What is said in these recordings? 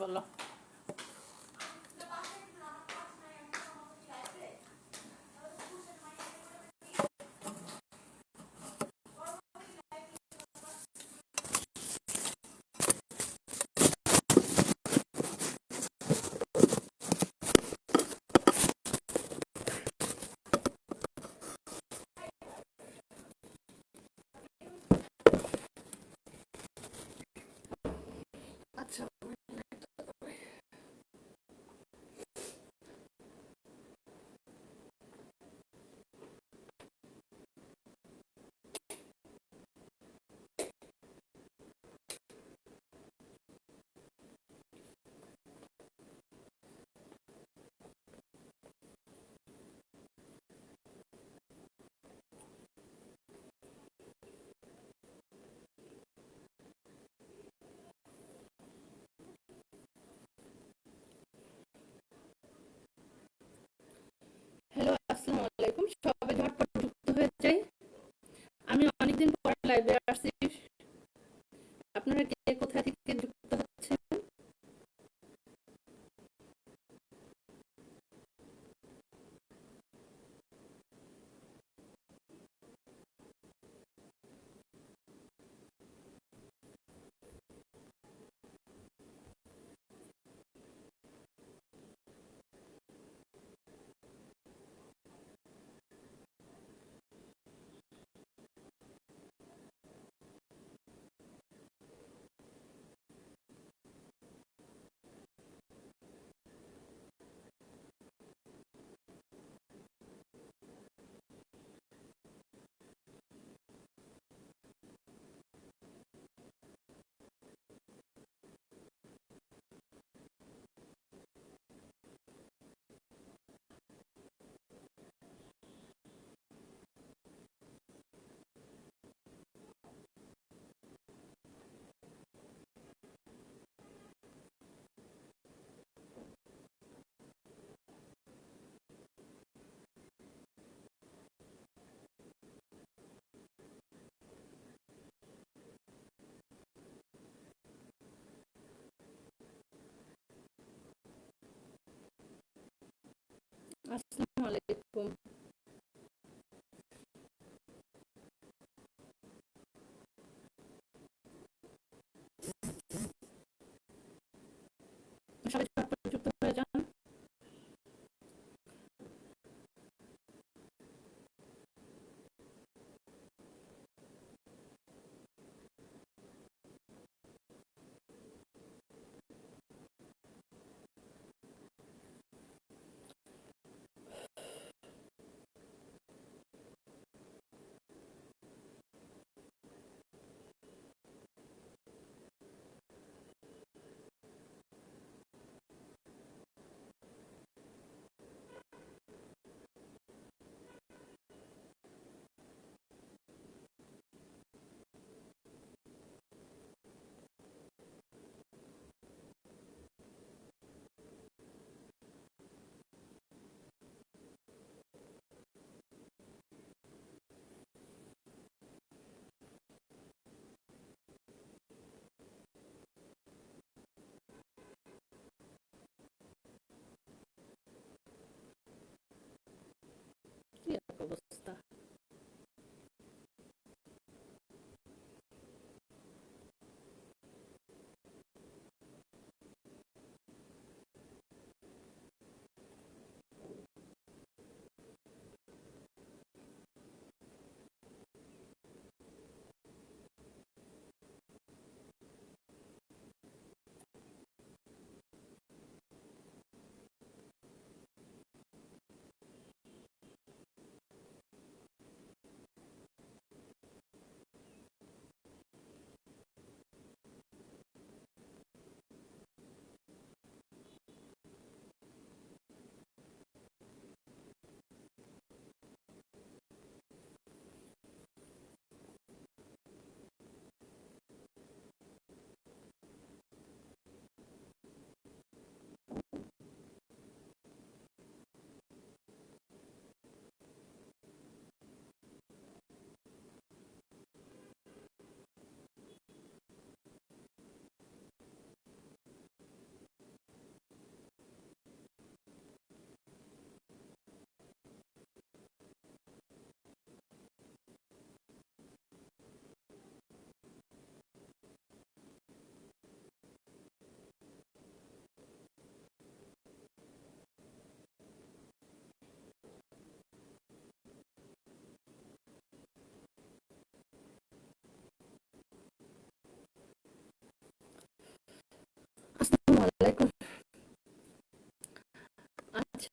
বলো। আসসালামু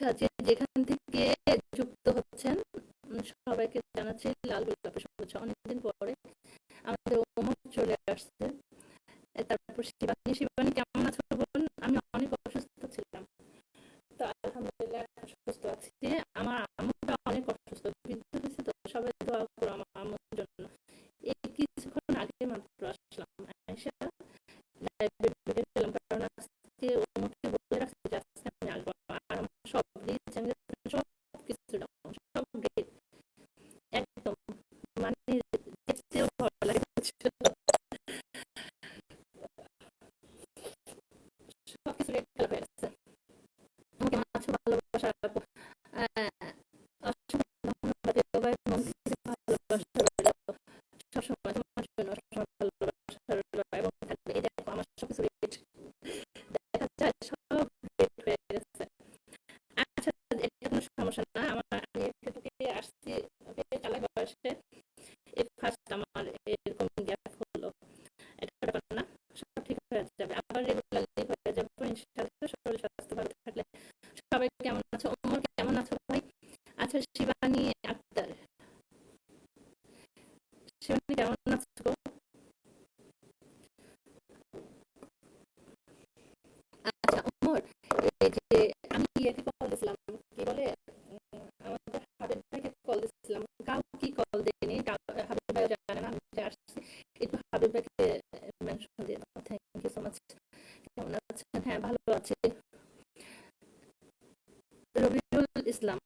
আছে যেখান থেকে যুক্ত হচ্ছেন সবাইকে জানাচ্ছি লাল গোলাপের শুভেচ্ছা। অনেকদিন পরে আমাদের চলে আসছে। তারপর শিবা না আমার আছেন? হ্যাঁ ভালো আছে। রবিউল ইসলাম।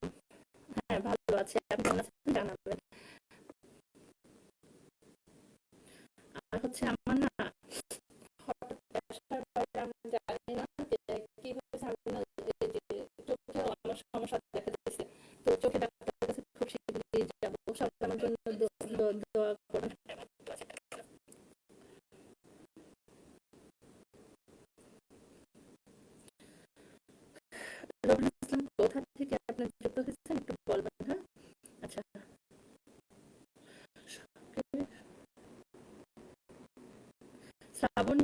শ্রাবণ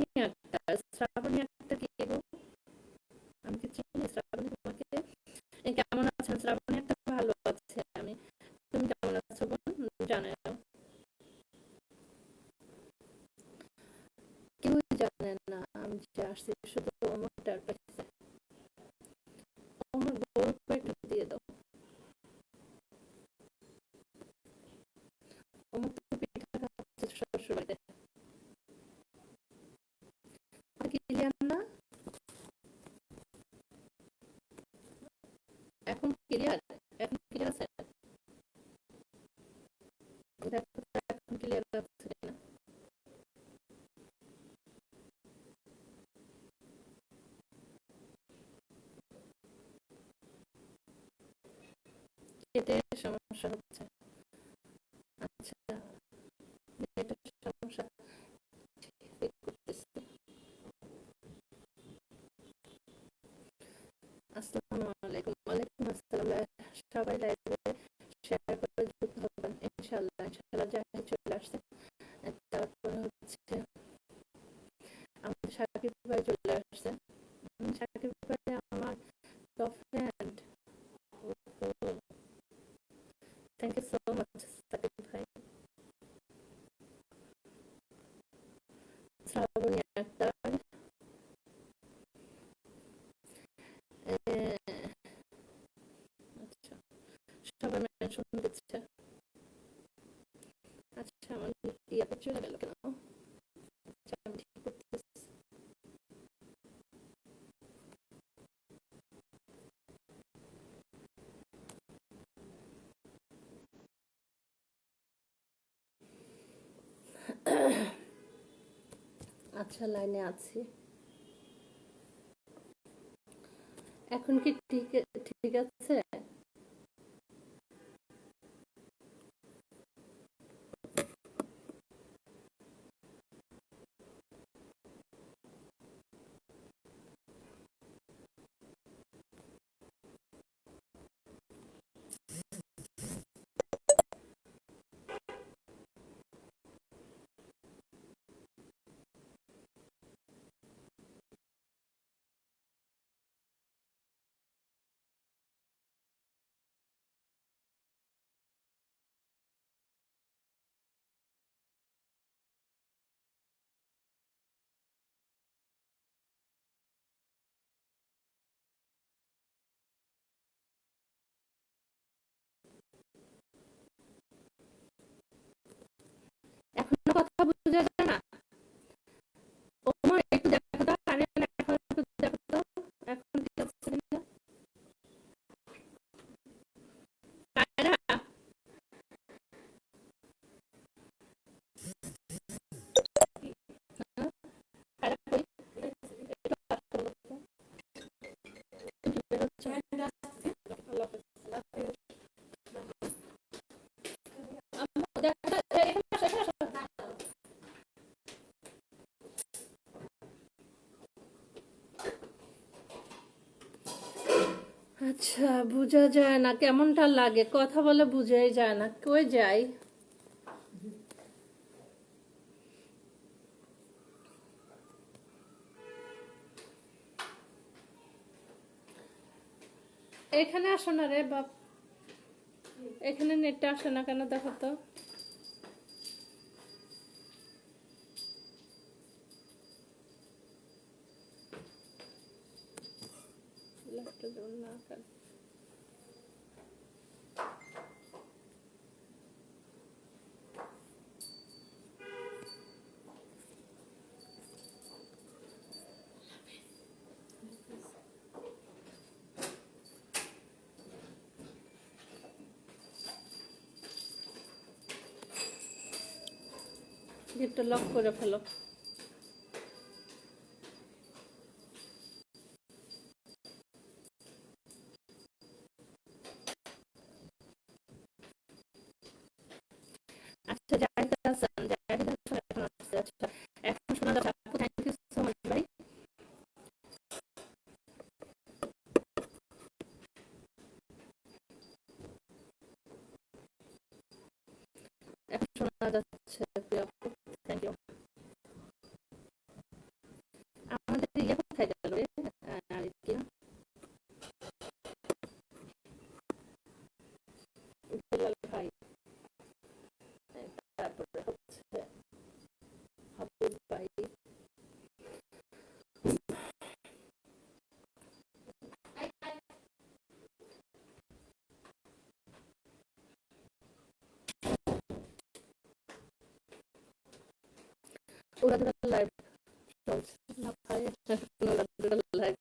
সমস্যা হচ্ছে। আচ্ছা এটা সমস্যা। আসসালামু আলাইকুম। ওয়ালাইকুম আসসালাম। সবাই লাইক দিচ্ছে আচ্ছা আমার চলে গেল কেন? আচ্ছা, আচ্ছা লাইনে আছি। এখন কি ঠিক ঠিক আছে? আচ্ছা বোঝা যায় না কেমনটা লাগে? কথা বলে বুঝাই যায় না। কই যাই? আসো না রে বাপ এখানে নেটটা আসে না কেন দেখো তো left to না market. গিফটটা লক করে ফেলো। উড়াধুরা লাইভ চলছে। না, ভাই উড়াধুরা লাইভ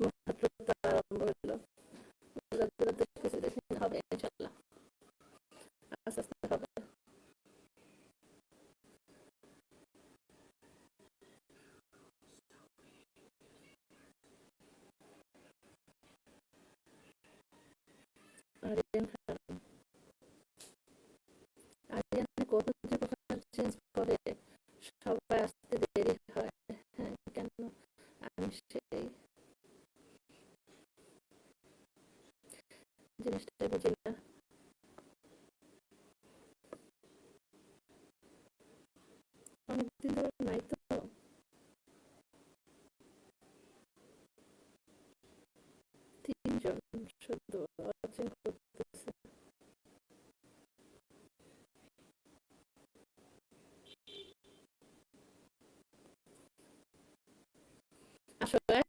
মাত্র আরম্ভ হলো উড়াধুরাতে কিছু দেখে হবে ইনশাল্লাহ আস্তে আস্তে হবে। আসলে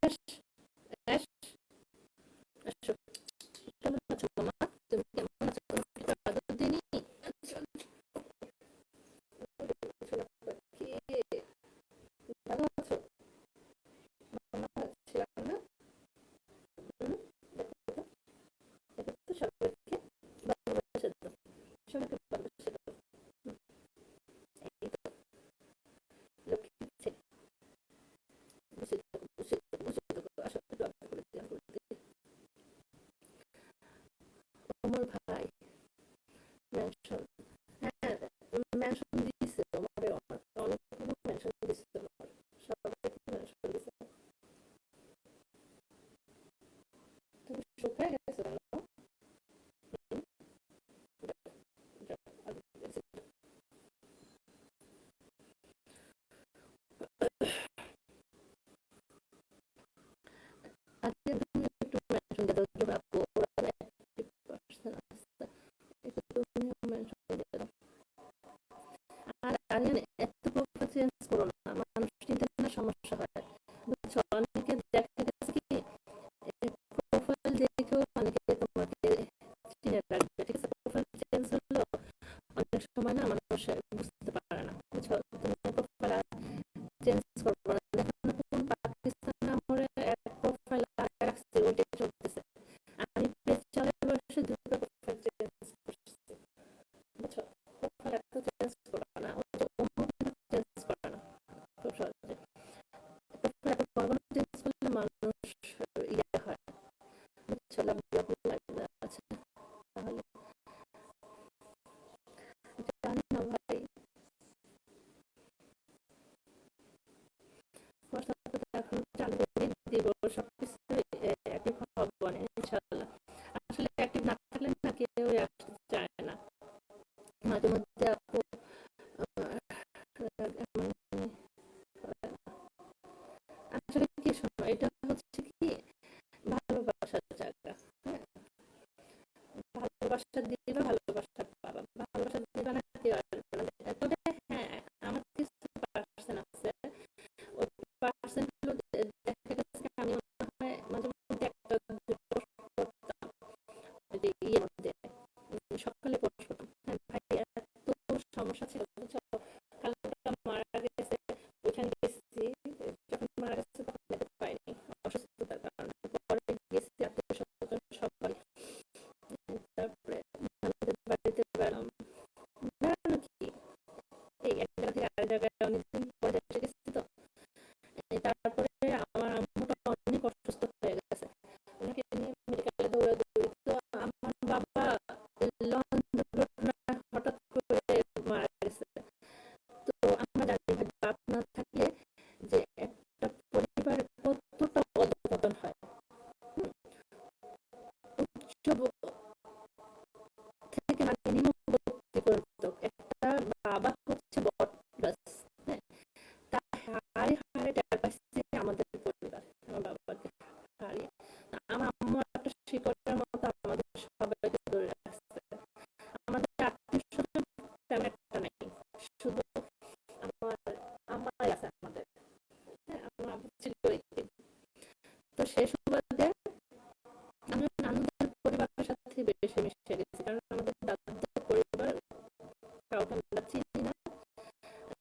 seco cuarto 我生气了叫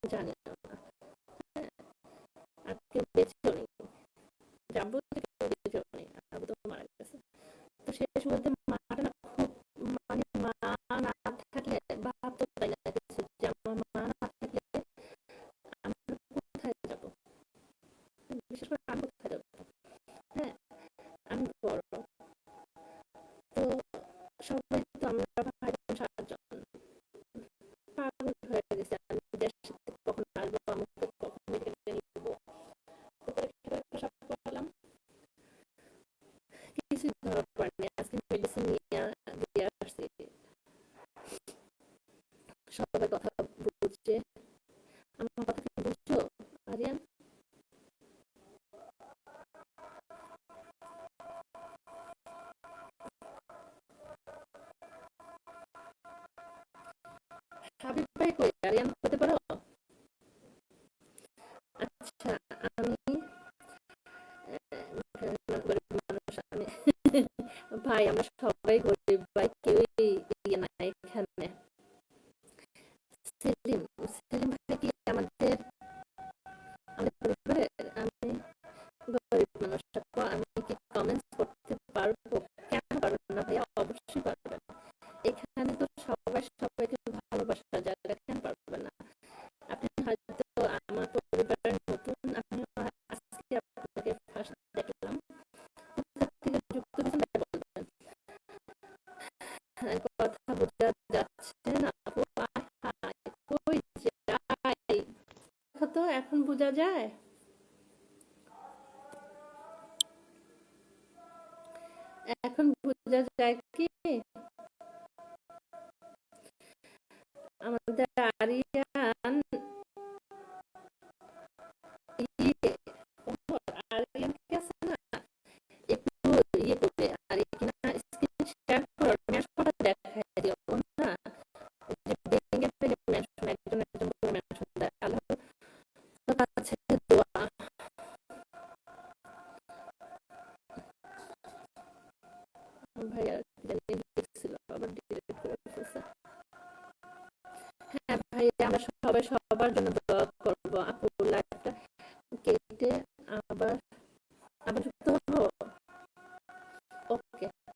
じゃ的。Saya.